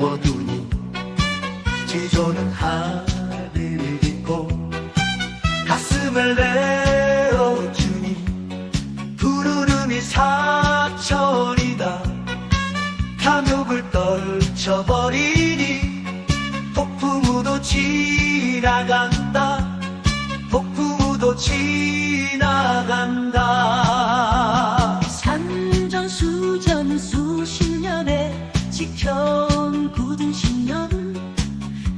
비워두니 지조는 하늘을 딛고 가슴을 내어주니 푸르름이 사천이다. 탐욕을 떨쳐버리니 폭풍우도 지나간다. 폭풍우도 지나간다. 산전수전 수십 년에 지켜온 굳은 신념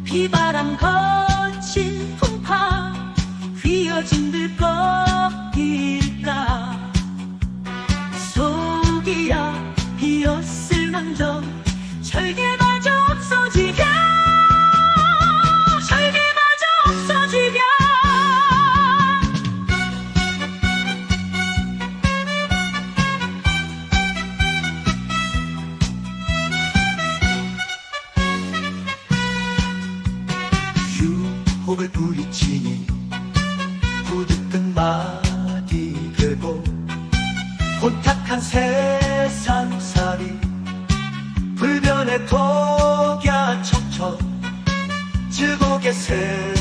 비바람 거친 풍파 휘어진 들꺾일까 속이야 비었을 망정 절개 유혹을 부딪히니 부득등 마디 되고 혼탁한 세상살이 불변의 독야청처 즐겁게 새